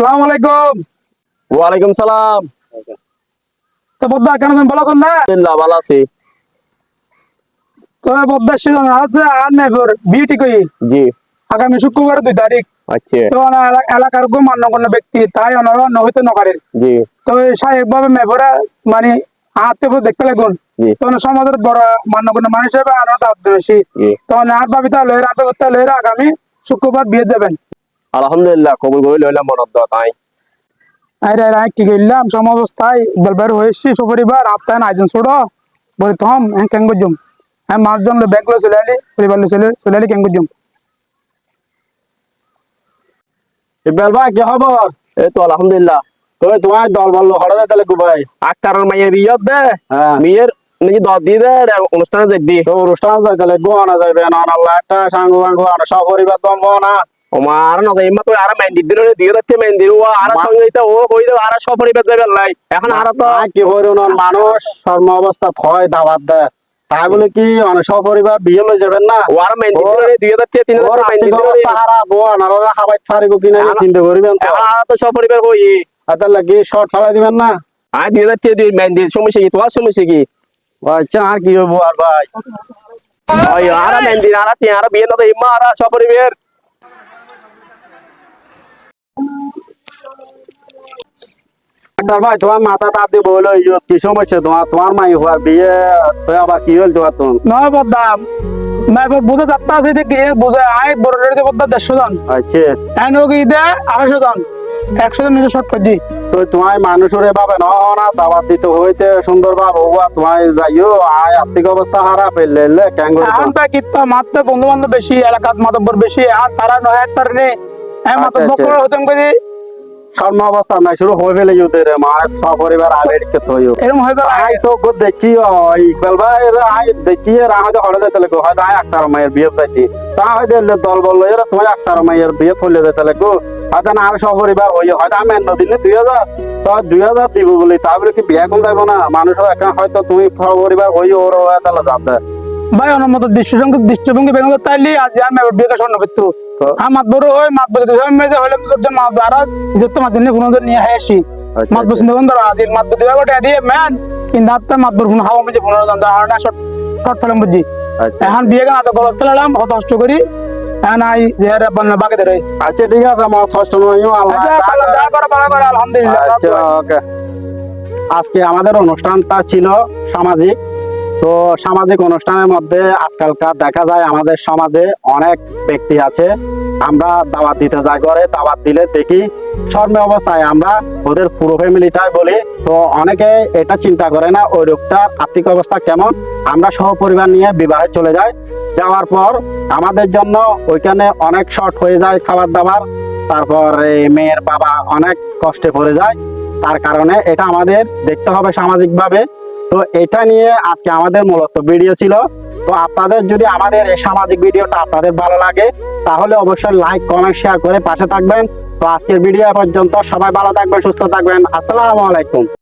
সালাম আলাইকুম। ওয়ালাইকুম সালাম। তো বদ্দা কেন তুমি ভালো আছেন না? আলহামদুলিল্লাহ ভালো আছি। তো বদ্দা সিজন আছে আর নাই ফের কই জি। আগামী শুক্রবার দুই তারিখ। আচ্ছা। তো এলাকার খুব ব্যক্তি তাই নকারেন জি। তো এই স্বাভাবিকভাবে মেফরা মানে হাতে পুরো দেখতে লাগুন। জি। তো ওনার সমাজের বড় মান্যগণ্য মানুষ হিসেবে আরও দাওয়াত বেশি জি। তো আর লয়ের আর আগামী শুক্রবার বিয়ে যাবেন। আলহামদুলিল্লাহ কবুল করে লইলাম মনত তাই। আরে আরে কি করলাম সমাবস্থায় বেলবার হয়েছি সপরিবার আপনার আয়োজন ছোড়ো বলি থম হ্যাঁ কেন করজুম হ্যাঁ মার্জন ব্যাংক লো চলে আলি পরিবার লো চলে চলে আলি কেন করজুম ইকবাল ভাই কি খবর? এই তো আলহামদুলিল্লাহ। কই তোমার দল বলল হঠাৎ তাহলে গুবাই আক্তারের মাইয়ের বিয়ত দে হ্যাঁ। মেয়ের নিজে দর দিয়ে দে অনুষ্ঠানে যাবি তো অনুষ্ঠান যাই তাহলে গোয়ানা যাইবে না আল্লাহ একটা সাঙ্গু আমরা সপরিবার দম না। আমার না ইমা তো আর মেহেন্দির দিন দিয়ে যাচ্ছে মেহেন্দির। ও আর সঙ্গে ও কই দে আর সপরিবার যাবে লাই এখন আর তো আর কি হইর মানুষ সর্ম অবস্থা থয় দাবাত দেয় তাই বলে কি সপরিবার বিয়ে লই যাবেন না? ও আর মেহেন্দির দিন দিয়ে যাচ্ছে তিন হাজার মেহেন্দির অবস্থা হারা গোয়া নারা খাবাই ফারিব কিনা চিন্তা করিবেন তো। আর তো সপরিবার কই আর তাহলে কি শর্ট ফেলাই দিবেন না? আর দিয়ে যাচ্ছে মেহেন্দির সমস্যা কি তোমার সমস্যা কি? আচ্ছা আর কি হইব আর ভাই? আর মেহেন্দির আর তিন আর বিয়ে না তো ইমা আর সপরিবার ডাক্তার ভাই তোমার মাথা তার দিয়ে বলো কি সমস্যা? তোমার তোমার মাই হওয়ার বিয়ে তো আবার কি হল তোমার তুমি নয় বদ্দা না এবার বুঝে যাত্রা আছে বুঝে আয় বড় বদ্দা দেড়শো জন। আচ্ছা। এন হোক ঈদে আড়াইশো জন। একশো জন নিজে শর্ট করে দিই। তো তোমার মানুষের এভাবে ন না দাবাত দিতে হইতে সুন্দর ভাব। হওয়া তোমার যাইও আয় আর্থিক অবস্থা এখন তো। কীর্ত মাত্র বন্ধু বান্ধব বেশি এলাকাত মাতব্বর বেশি আর তারা নয় তার নেই হ্যাঁ মাতব্বর আচ্ছা। করে করে অবস্থা নাই শুরু হয়ে মা সপরিবার কে থইও এরকম হয়ে আই তো গো দেখি ও ইকবাল ভাই আই দেখি হয়তো হড়ে লাগো হয়তো আয় আক্তার মায়ের বিয়ে তা হয়তো দল বলল এরা তোমার আক্তার মায়ের বিয়ে ফলে লাগো হয়তো না আর সপরিবার হয়তো আমি এন্ন দিনে দুই হাজার তো দুই হাজার দিব বলি তারপরে কি বিয়ে কোন যাব না? মানুষও এখন হয়তো তুমি সপরিবার হইও ওর তাহলে যাতে ভাই ওনার মতো দৃষ্টিভঙ্গি দৃষ্টিভঙ্গি বেঙ্গল তাইলি আজ আর মেয়ের বিয়ে স্বর্ণ পেতো তো হ্যাঁ ওই মেয়ে হলে মাত আর যেতে মাত জন্য কোনো নিয়ে আসি। আচ্ছা, আচ্ছা। বন্ধ আছে মাতবর দিবা দিয়ে ম্যান কিন্তু হাওয়া মেজে জানতো আর না শর্ট শর্ট ফেলাম বুঝি। এখন বিয়ে কেন তো গলত ফেলাম অত কষ্ট করি। এখন যে বাকি ধরে। আচ্ছা ঠিক আছে আমার কষ্ট আল্লাহ আচ্ছা যা করে ভালো করে আলহামদুলিল্লাহ আচ্ছা ওকে। আজকে আমাদের অনুষ্ঠানটা ছিল সামাজিক। তো সামাজিক অনুষ্ঠানের মধ্যে আজকালকার দেখা যায় আমাদের সমাজে অনেক ব্যক্তি আছে। আমরা দাওয়াত দিতে যাই করে দাওয়াত দিলে দেখি শর্মে অবস্থায়। আমরা ওদের পুরো ফ্যামিলিটাই বলি। তো অনেকে এটা চিন্তা করে না, ওই লোকটার আর্থিক অবস্থা কেমন? আমরা সহপরিবার নিয়ে বিবাহে চলে যাই। যাওয়ার পর আমাদের জন্য ওইখানে অনেক শর্ট হয়ে যায় খাবার দাবার তারপর এই মেয়ের বাবা অনেক কষ্টে পড়ে যায়। তার কারণে এটা আমাদের দেখতে হবে সামাজিকভাবে। তো এটা নিয়ে আজকে আমাদের মূলত ভিডিও ছিল। তো আপনাদের যদি আমাদের এই সামাজিক ভিডিওটা আপনাদের ভালো লাগে, তাহলে অবশ্যই লাইক কমেন্ট শেয়ার করে পাশে থাকবেন। তো আজকের ভিডিও পর্যন্ত সবাই ভালো থাকবেন, সুস্থ থাকবেন। আসসালামু আলাইকুম।